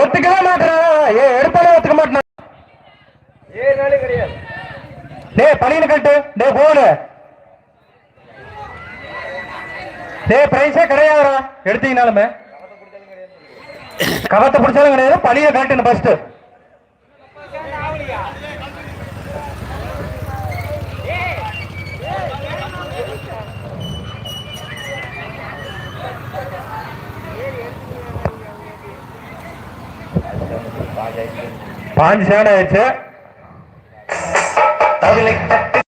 ஒத்துக்கவே மாட்டேன்? ஏ எடுத்தாலே ஒத்துக்க மாட்டேன்? டேய் பழியனு கட்டு. டேய் போடு. டேய் பிரைஸே கிடையாதுடா. எடுத்தீங்கனாலுமே. கவத்தை பிடிச்சாலும் கிடையாது. பழிய கட்டுன்னு ஃபர்ஸ்ட் பாஞ்சு சேனை ஆயிடுச்சு. அதுல கட்டு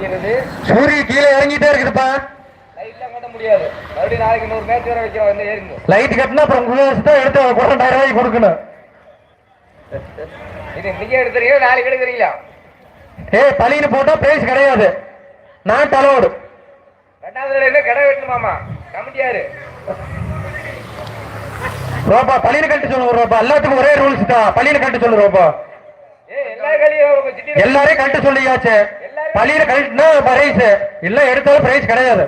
இருக்கிறது சூரிய கீழே இறங்கிட்டே இருக்குதுப்பா. லைட்லாம் கட்ட முடியாது. மறுபடியும் நாளைக்கு நூறு மேட்ச் வர வைக்கிறோம் வந்து ஏறுங்க. லைட் கட்டினா அப்புறம் உங்க தான் எடுத்து பன்னெண்டாயிரம் ரூபாய்க்கு கொடுக்கணும். இது இன்னைக்கு எடுத்துறீங்க நாளைக்கு எடுக்கிறீங்களா? ஏய் பழின்னு போட்டா பிரைஸ் கிடையாது. நாட் அலோடு ரெண்டாவது என்ன கடை வெட்டணுமாமா கமிட்டியாரு ரோப்பா பழின்னு கட்டு சொல்லுங்க எல்லாத்துக்கும் ஒரே ரூல்ஸ் தான். பழின்னு கட்டு சொல்லு சிட்டி எல்லாரையும் கட்டு சொல்லியாச்சு. பழியில கட்டுனா பிரைஸ் இல்ல எடுத்தாலும் பிரைஸ் கிடையாது.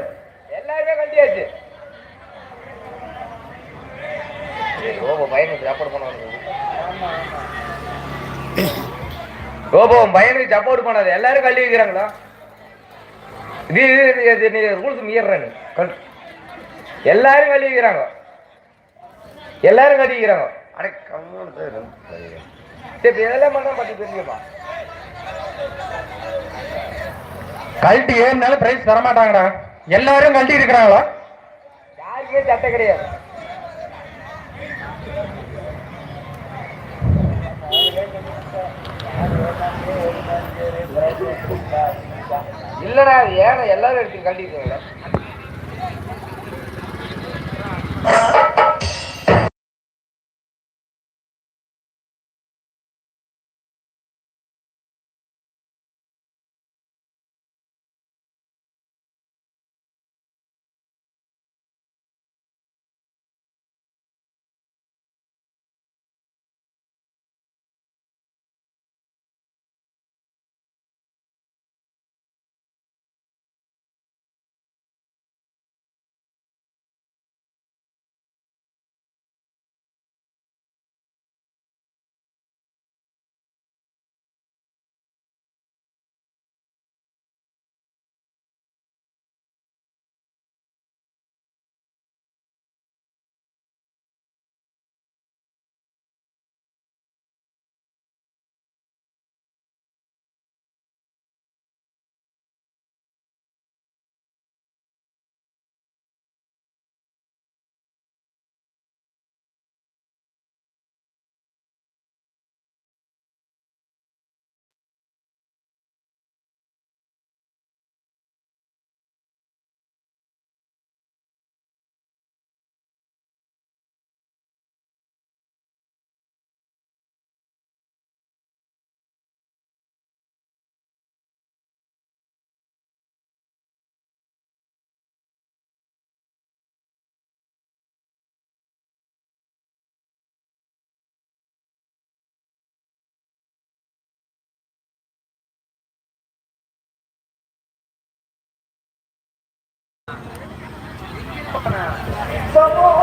எல்லாருமே கட்டியாச்சு கோபோ பையனுக்கு சப்போர்ட் பண்ணுவாங்க ரோபோ பையனுக்கு சப்போர்ட் பண்ணாது எல்லாரும் கல்வி வைக்கிறாங்களா? நீ இது நீ. ரூல்ஸ் மீறாங்க எல்லாரும் கல்வி வைக்கிறாங்க. எல்லாரும் கல்வி வைக்கிறாங்க. அடே கம்முனு இரு. சரி இப்ப இதெல்லாம் பண்ணா பத்தி தெரியுமா கழட்டி ஏறினாலும் பிரைஸ் தர மாட்டாங்கடா எல்லாரும் கழட்டி இருக்கிறாங்களா? யாருக்குமே சட்டை கிடையாது. இல்லடா அது ஏன்னா எல்லாரும் எடுத்து கட்டிருக்கீங்களா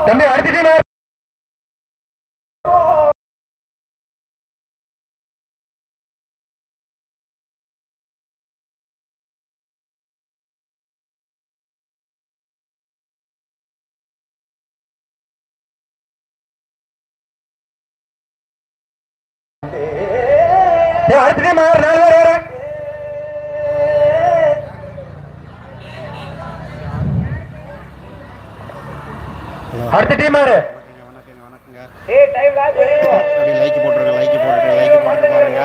தம்பி அடிச்சுட்டு அடுத்த மாறு நாலு அடுத்த டீம் யாரு? லாக். போட்டுருங்க லைக் போட்டுருங்க லைக் போட்டு பாருங்க.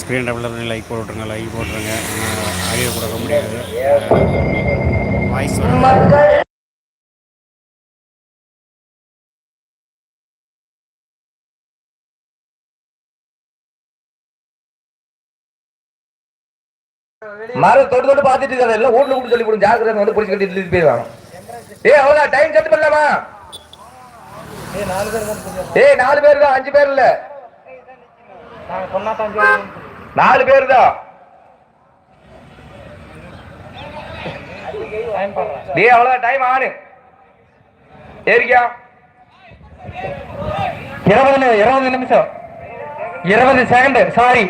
ஸ்க்ரீன் டெவலப்ல லைக் போட்டுருங்க லைக் போட்டுருங்க. ஆடியோ கொடுக்க முடியாது. வாய்ஸ் மரம் தொட்டு தொட்டு பார்த்துட்டு இருக்காது எல்லாம் ஓட்டு கூட சொல்லி கொடுங்க. ஜாக்கிரதை வந்து பிடிச்சி கட்டி இழுத்து போயிடுவாங்க. ஏ அவ்வளோ டைம் செட் பண்ணலாமா? ஏய் நாலு பேர் தான் அஞ்சு பேர் இல்ல. நாலு பேர் தான் ஏ அவ்வளோ டைம் ஆனு. ஏறிக்கா. இருபது இருபது நிமிஷம். இருபது செகண்ட் சாரி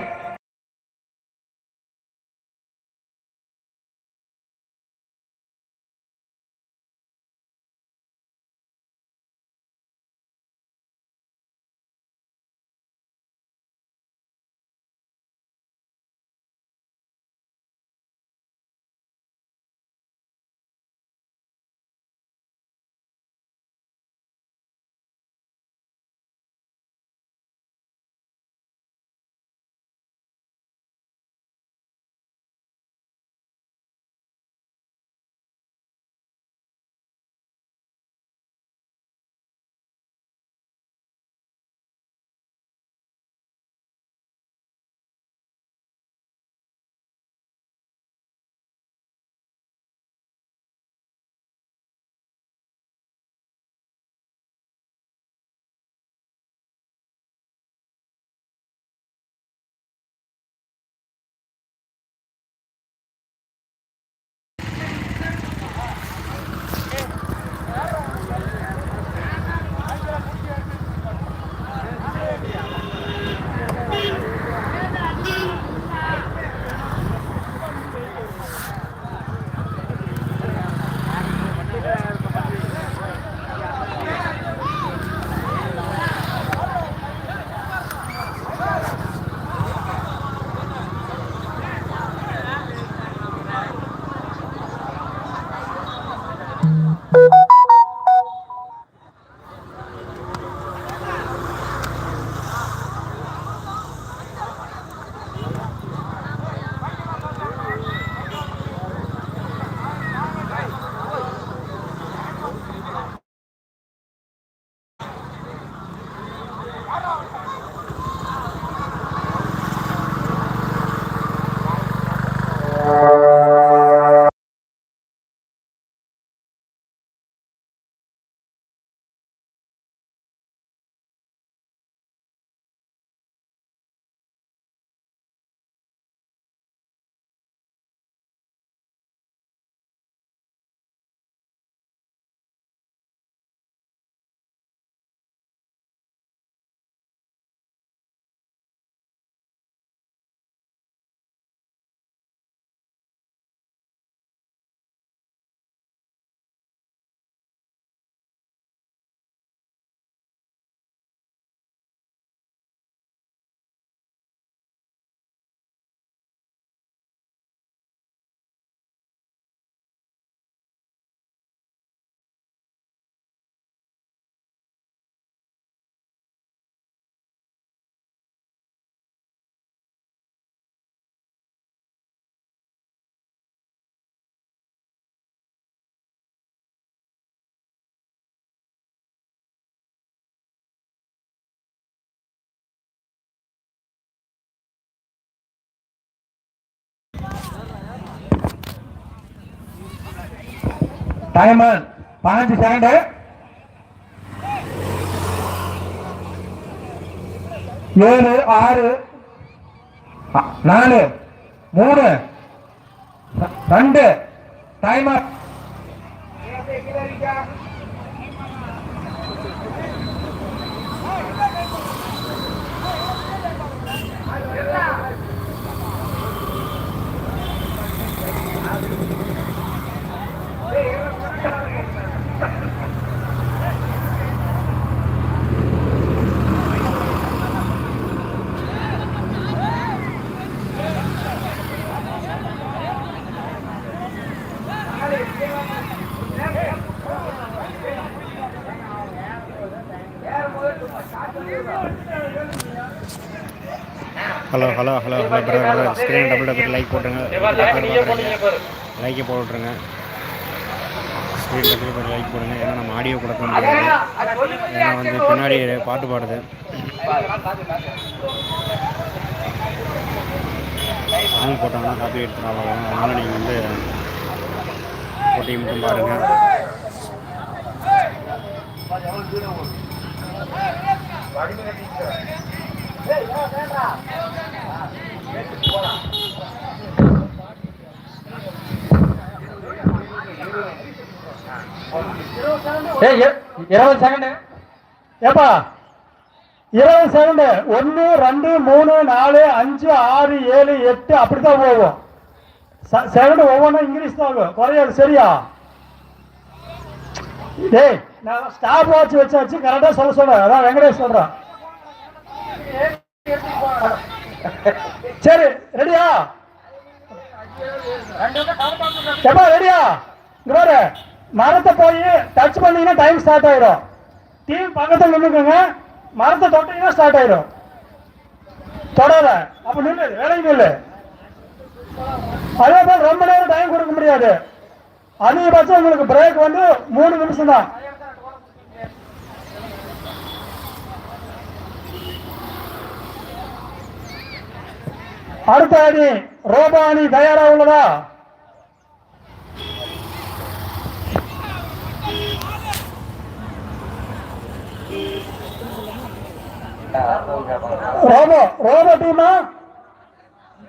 டைமர் பாஞ்சு செகண்ட் ஏழு ஆறு நாலு மூணு ரெண்டு. Timer hello hello hello hello brother screen double double like போட்டுருங்க லைக்கை போட்டு விட்ருங்க ஸ்க்ரீன் டபுள் டபுள் லைக் போடுங்க ஏன்னா நம்ம ஆடியோ கொடுக்க முடியாது ஏன்னா வந்து பின்னாடி பாட்டு பாடுது சாங் போட்டாங்கன்னா காப்பி எடுத்து வரும் அதனால் நீங்கள் வந்து போட்டி மட்டும் பாருங்கள் இ- இருபது செகண்ட் ஏப்பா? இருபது செகண்டு ஒன்று ரெண்டு மூணு நாலு அஞ்சு ஆறு ஏழு எட்டு அப்படித்தான் போகும் செகண்ட் ஒவ்வொன்றும் இங்கிலீஷ் தான் ஆகும் குறையாது சரியா? டேய் நான் ஸ்டாப் வாட்ச் வச்சாச்சு கரெக்டாக சொல்ல சொல்றேன் அதான் வெங்கடேஷ் சொல்றேன். சரி ரெடியா? எப்பா ரெடியா? இங்க பாரு மரத்தை போய் டச் பண்ணீங்கன்னா டைம் ஸ்டார்ட் ஆயிடும் டீம் பக்கத்தில் நின்றுக்கோங்க மரத்தை தொட்டீங்கன்னா ஸ்டார்ட் ஆயிடும் தொடர அப்ப நில்லு வேலைக்கு நில்லு. அதே போல் ரொம்ப நேரம் டைம் கொடுக்க முடியாது. அதிகபட்சம் உங்களுக்கு பிரேக் வந்து மூணு நிமிஷம் தான் அடுத்த அணி ரோபா அணி தயாரா உள்ளதா? ரோபோ ரோபோ டீமா?